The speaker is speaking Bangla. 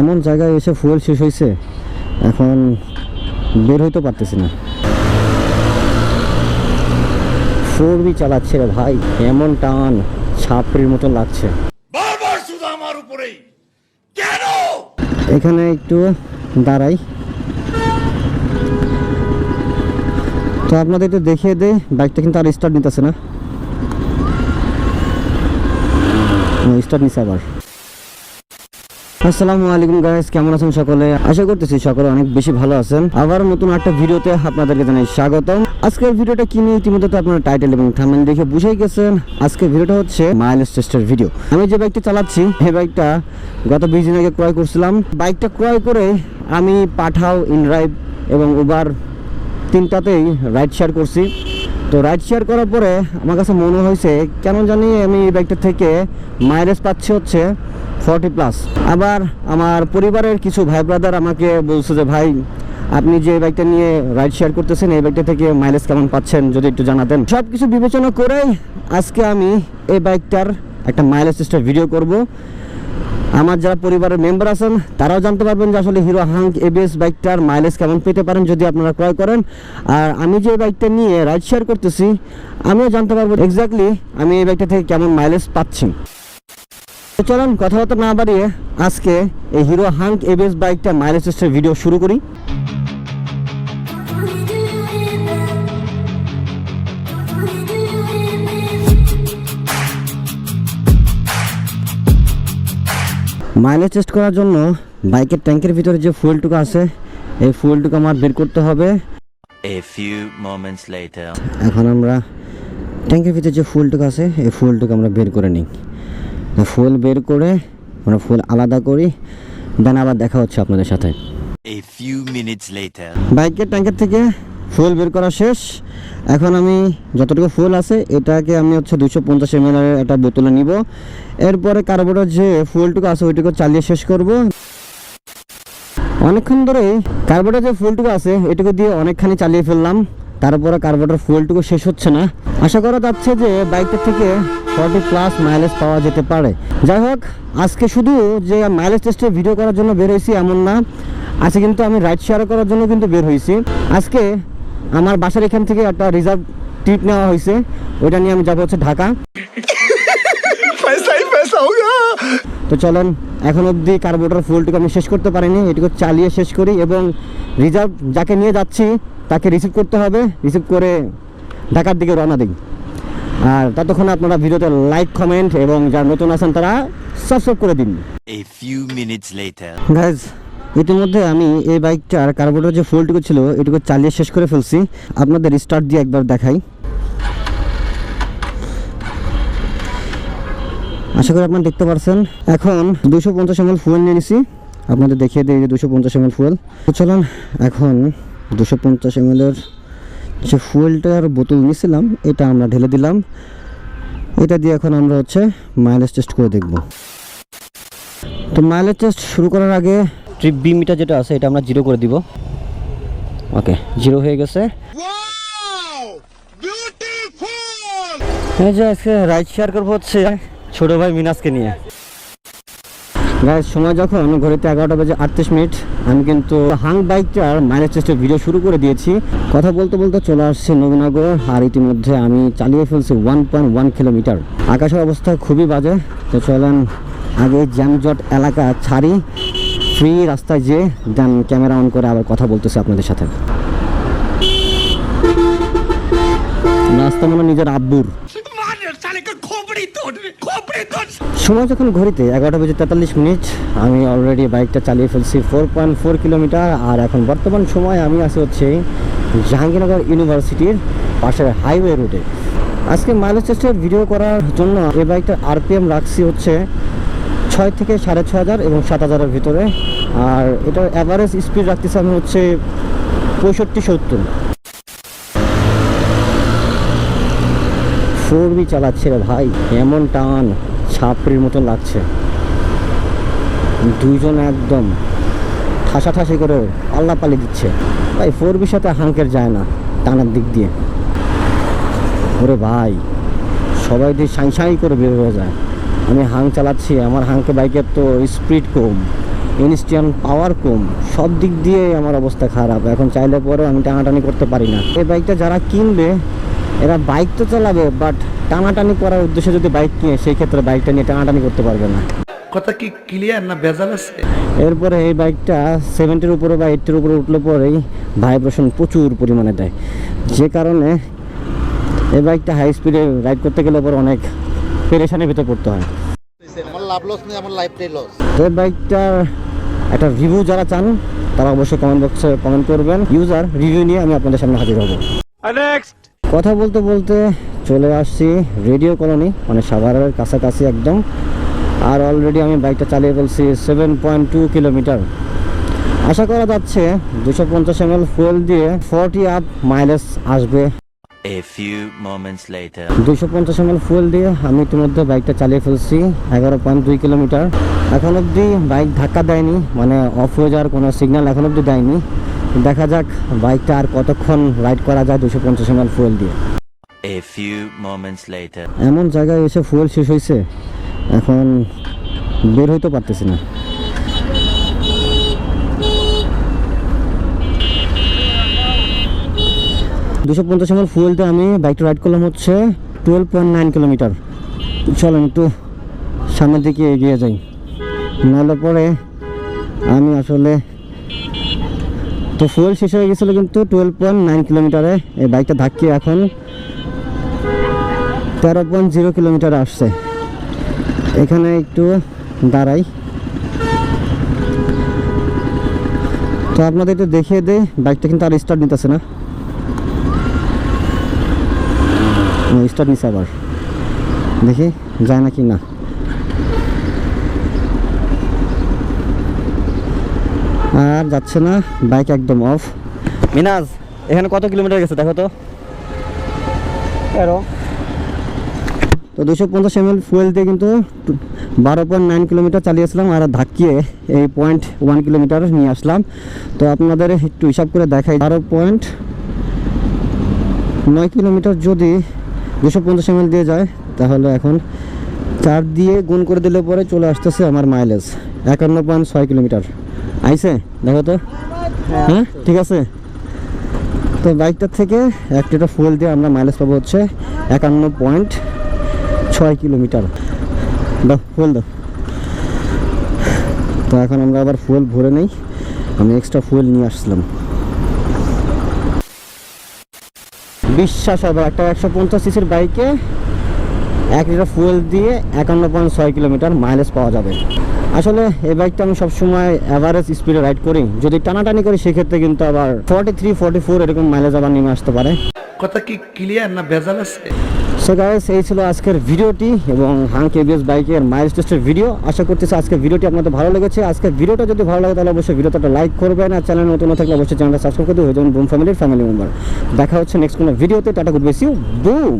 এমন জায়গায় এসে ফুয়েল শেষ হয়েছে এখন বের হইতে পারতেছি না। ফোর বি চালাচ্ছে রে ভাই এমন টান ছাপড়ির মতন লাগছে। বারবার শুধু আমার উপরেই। কেন? এখানে একটু দাঁড়াই। তো আপনাদের একটু দেখিয়ে দেই বাইকটা কিন্তু আর স্টার্ট নিতেছে না। স্টার্ট নিছে আবার। আসসালামু আলাইকুম গাইস কেমন আছেন সকলে? আশা করতেছি সকলে অনেক বেশি ভালো আছেন। আবার নতুন একটা ভিডিওতে আপনাদেরকে জানাই স্বাগতম। আজকের ভিডিওটা কি নিয়ে ইতিমধ্যে আপনারা টাইটেল এবং থাম্বনেল দেখে বুঝেই গেছেন। আজকের ভিডিওটা হচ্ছে মাইলেজ টেস্টের ভিডিও আমি যে বাইকটা চালাচ্ছি, এই বাইকটা গত বিশ দিন আগে ক্রয় করছিলাম। বাইকটা ক্রয় করে আমি পাঠাও ইনড্রাইভ এবং উবার তিনটাতেই রাইড শেয়ার করছি। তো রাইড শেয়ার করার পরে আমার কাছে মনে হয়েছে, কেন জানি আমি এই বাইকটা থেকে মাইলেজ পাচ্ছি হচ্ছে ফর্টি প্লাস। আবার আমার পরিবারের কিছু ভাই ব্রাদার আমাকে বলছে যে, ভাই, আপনি যে বাইকটা নিয়ে রাইড শেয়ার করতেছেন, এই বাইকটা থেকে মাইলেজ কেমন পাচ্ছেন যদি একটু জানাতেন? সব কিছু বিবেচনা করেই আজকে আমি এই বাইকটার একটা মাইলেজ টেস্টের ভিডিও করব। আমার যারা পরিবারের মেম্বার আছেন, তারাও জানতে পারবেন যে আসলে হিরো হাঙ্ক এবিএস বাইকটার মাইলেজ কেমন পেতে পারেন যদি আপনারা ক্রয় করেন। আর আমি যে বাইকটা নিয়ে রাইড শেয়ার করতেছি, আমিও জানতে পারব এক্স্যাক্টলি আমি এই বাইকটা থেকে কেমন মাইলেজ পাচ্ছি। চলুন কথাবার্তা না বাড়িয়ে আজকে এই হিরো হাঙ্ক এবিএস বাইকটা মাইলেজ টেস্টের ভিডিও শুরু করি। মাইলেজ টেস্ট করার জন্য বাইকের ট্যাঙ্কের ভিতরে যে ফুয়েলটুকু আছে এই ফুয়েলটুকু আমার বের করতে হবে. এখন আমরা ট্যাঙ্কের ভিতরে যে ফুয়েলটুকু আছে এই ফুয়েলটুকু আমরা বের করে নিই। ফুয়েল বের করে আমরা ফুয়েল আলাদা করি। দেন আবার দেখা হচ্ছে আপনাদের সাথে. বাইকের ট্যাঙ্কের থেকে ফুয়েল বের করা শেষ। এখন আমি যতটুকু ফুয়েল আছে এটাকে আমি হচ্ছে দুশো পঞ্চাশ এম একটা বোতলে নিব। এরপরে কার্বোটার যে ফুয়েলটুকু আছে ওইটুকু চালিয়ে শেষ করব। অনেকক্ষণ ধরেই কার্বোটার যে ফুয়েলটুকু আছে এটুকু দিয়ে অনেকখানি চালিয়ে ফেললাম। তারপরে কার্বোটার ফুয়েলটুকু শেষ হচ্ছে না। আশা করা যাচ্ছে যে বাইকটা থেকে ফর্টি প্লাস মাইলেজ পাওয়া যেতে পারে। যাই হোক আজকে শুধু যে মাইলেজ টেস্টে ভিডিও করার জন্য বের হয়েছি এমন না আজকে কিন্তু আমি রাইড শেয়ার করার জন্য কিন্তু বের হয়েছি। আজকে আমার বাসার এখান থেকে একটা রিজার্ভ ট্রিপ নেওয়া হয়েছে ওইটা নিয়ে আমি যাব হচ্ছে ঢাকা। তো চলেন এখন অবধি কার্বোটার ফুলটুকু আমি শেষ করতে পারিনি এটুকু চালিয়ে শেষ করি এবং রিজার্ভ যাকে নিয়ে যাচ্ছি তাকে রিসিভ করতে হবে রিসিভ করে ঢাকার দিকে রওনা দিই। আর ততক্ষণ আপনারা ভিডিওতে লাইক কমেন্ট এবং যারা নতুন আছেন তারা সাবস্ক্রাইব করে দিন। A few minutes later. Guys ইতিমধ্যে আমি এই বাইকটার কার্বোটার যে ফুলটুকু ছিল এটুকু চালিয়ে শেষ করে ফেলছি। আপনাদের স্টার্ট দিয়ে একবার দেখাই। আশা করি আপনারা দেখতে পারছেন। এখন দুশো পঞ্চাশ এমএল ফুয়েল নিয়ে নিছি। আপনাদের দেখিয়ে দিই যে দুশো পঞ্চাশ এমএল ফুয়েল তো চলুন এখন দুশো পঞ্চাশ এমএলের যে ফুয়েলটার বোতল নিয়েছিলাম এটা আমরা ঢেলে দিলাম। এটা দিয়ে এখন আমরা হচ্ছে মাইলেজ টেস্ট করে দেখব। তো মাইলেজ টেস্ট শুরু করার আগে ট্রিপ বি মিটার যেটা আছে এটা আমরা জিরো করে দিব। ওকে জিরো হয়ে গেছে। এই যে আজকে রাইড শেয়ার করব হচ্ছে ছোট ভাই মিনাসকে নিয়ে। গাইজ সময় যখন ঘড়িতে এগারোটা বাজে আটত্রিশ মিনিট, আমি কিন্তু হাং বাইকটার মাইলেজ টেস্টের ভিডিও শুরু করে দিয়েছি। কথা বলতে বলতে চলে আসছে নবীনগর আর ইতিমধ্যে আমি চালিয়ে ফেলছি ওয়ান পয়েন্ট ওয়ান কিলোমিটার আকাশের অবস্থা খুবই বাজে। তো চলেন আগে জ্যামজট এলাকা ছাড়ি ফ্রি রাস্তায় যেয়ে দেন ক্যামেরা অন করে আবার কথা বলতেছি আপনাদের সাথে। রাস্তা মনে নিজের আব্বুর। সময় যখন ঘড়িতে এগারোটা বেজে তেতাল্লিশ মিনিট, আমি অলরেডি বাইকটা চালিয়ে ফেলছি ফোর পয়েন্ট ফোর কিলোমিটার আর এখন বর্তমান সময় আমি আছি হচ্ছে জাহাঙ্গীরনগর ইউনিভার্সিটির পাশের হাইওয়ে রুটে আজকে মাইলেজ টেস্টের ভিডিও করার জন্য এই বাইকটার আরপিএম রাখছি হচ্ছে ছয় থেকে সাড়ে ছ হাজার এবং সাত হাজারের ভিতরে, আর এটার অ্যাভারেজ স্পিড রাখতেছি আমি হচ্ছে পঁয়ষট্টি সত্তর। ফোর বি চালাচ্ছে রে ভাই, এমন টান। ছাপড়ির মতো লাগছে। দুইজন একদম ঠাসাঠাসি করে পাল্লা পালি দিচ্ছে। ভাই ফোর বির সাথে হাঙ্কের যায় না টানার দিক দিয়ে। ওরে ভাই, সবাই দিয়ে সাই সাই করে বের হয়ে যায়। আমি হাং চালাচ্ছি, আমার হাঙ্কে বাইকের তো স্পিড কম ইনস্ট্যান্ট পাওয়ার কম, সব দিক দিয়ে আমার অবস্থা খারাপ। এখন চাইলে পরেও আমি টানাটানি করতে পারি না। এই বাইকটা যারা কিনবে এরা বাইক তো চালাবে বাট টানাটানি করার উদ্দেশ্যে যদি বাইক কিনে সেই ক্ষেত্রে বাইকটা নিয়ে টানাটানি করতে পারবে না। কথা কি ক্লিয়ার না ভেজাল আছে? এরপরে এই বাইকটা সেভেন্টির উপরে বা এইটটির উপরে উঠলে পরেই ভাইব্রেশন প্রচুর পরিমাণে দেয়। যে কারণে এই বাইকটা হাই স্পিডে রাইড করতে গেলে পরে অনেক পেরেশানির ভিতরে পড়তে হয়। আমার লাভ লস নেই আমার লাইফটাই লস এই বাইকটার একটা রিভিউ যারা চান তারা অবশ্যই কমেন্ট বক্সে কমেন্ট করবেন। ইউজার রিভিউ নিয়ে আমি আপনাদের সামনে হাজির হব। কথা বলতে বলতে চলে আসছি রেডিও কলোনি মানে সাভারের কাছাকাছি একদম। আর অলরেডি আমি বাইকটা চালিয়ে ফেলছি সেভেন পয়েন্ট টু কিলোমিটার আশা করা যাচ্ছে দুশো পঞ্চাশ এম এল ফুয়েল দিয়ে ফর্টি আপ মাইলেজ আসবে. দুইশো পঞ্চাশ এম এল ফুয়েল দিয়ে আমি ইতিমধ্যে বাইকটা চালিয়ে ফেলছি এগারো পয়েন্ট দুই কিলোমিটার এখন অবধি বাইক ধাক্কা দেয়নি মানে অফ হয়ে যাওয়ার কোনো সিগন্যাল এখন অবধি দেয়নি। দেখা যাক বাইকটা আর কতক্ষণ রাইড করা যায় দুশো পঞ্চাশ এম ফুয়েল দিয়ে. এমন জায়গায় এসে ফুয়েল শেষ হয়েছে এখন বের হইতে পারতেছি না। দুশো পঞ্চাশ এমএল ফুয়েল দিয়ে আমি বাইকটা রাইড করলাম হচ্ছে টুয়েলভ পয়েন্ট নাইন কিলোমিটার চলেন একটু সামনের দিকে এগিয়ে যাই। নাহলে পরে আমি আসলে তো ফুয়েল শেষ হয়ে গেছিল কিন্তু টুয়েলভ পয়েন্ট নাইন কিলোমিটারে। এই বাইকটা ধাক্কিয়ে এখন তেরো পয়েন্ট জিরো কিলোমিটার আসছে। এখানে একটু দাঁড়াই। তো আপনাদের একটু দেখিয়ে দেই বাইকটা কিন্তু আর স্টার্ট নিতেছে না। স্টার্ট নিচ্ছে আবার। দেখি, যায় নাকি না। আর যাচ্ছে না বাইক একদম অফ মিনাজ এখানে কত কিলোমিটার গেছে দেখো তো? তেরো তো দুশো পঞ্চাশ এম এল ফুয়েল দিয়ে কিন্তু বারো পয়েন্ট নাইন কিলোমিটার চালিয়েছিলাম আর ধাক্কিয়ে এই পয়েন্ট ওয়ান কিলোমিটার নিয়ে আসলাম। তো আপনাদের একটু হিসাব করে দেখাই বারো পয়েন্ট নয় কিলোমিটার যদি দুশো পঞ্চাশ এম দিয়ে যায় তাহলে এখন চার দিয়ে গুণ করে দিলে পরে চলে আসতেছে আমার মাইলেজ একান্ন পয়েন্ট ছয় কিলোমিটার। আইছে? দেখো তো। হ্যাঁ ঠিক আছে। তো বাইকটার থেকে এক লিটার ফুয়েল দিয়ে আমরা মাইলেজ পাবো হচ্ছে একান্ন পয়েন্ট ছয় কিলোমিটার। দাও ফুয়েল দাও। তো এখন আমরা আবার ফুয়েল ভরে নেই। আমি এক্সট্রা ফুয়েল নিয়ে আসছিলাম বিশ্বাস হবে, একটা একশো পঞ্চাশ সিসির বাইকে এক লিটার ফুয়েল দিয়ে একান্ন পয়েন্ট ছয় কিলোমিটার মাইলেজ পাওয়া যাবে। আসলে এই বাইকটা আমি সবসময় অ্যাভারেজ স্পিডে রাইড করি। যদি টানাটানি করি সেক্ষেত্রে কিন্তু আবার ফর্টি থ্রি ফর্টি ফোর এরকম মাইলেজ আবার নেমে আসতে পারে। কথা কি ক্লিয়ার না ভেজাল আছে? সো গাইস এই ছিল আজকের ভিডিওটি এবং হাঙ্ক এবিএস বাইকের মাইল টেস্টের ভিডিও আশা করতেছি আজকের ভিডিওটি আপনাদের ভালো লেগেছে। আজকের ভিডিওটা যদি ভালো লাগে তাহলে অবশ্যই ভিডিওটা লাইক করবেন আর চ্যানেল নতুন থাকলে অবশ্যই চ্যানেলটা সাবস্ক্রাইব করে যাবেন বুম ফ্যামিলির ফ্যামিলি মেম্বার দেখা হচ্ছে নেক্সট কোনো ভিডিওতে টাটা গুড বেসিউ বুম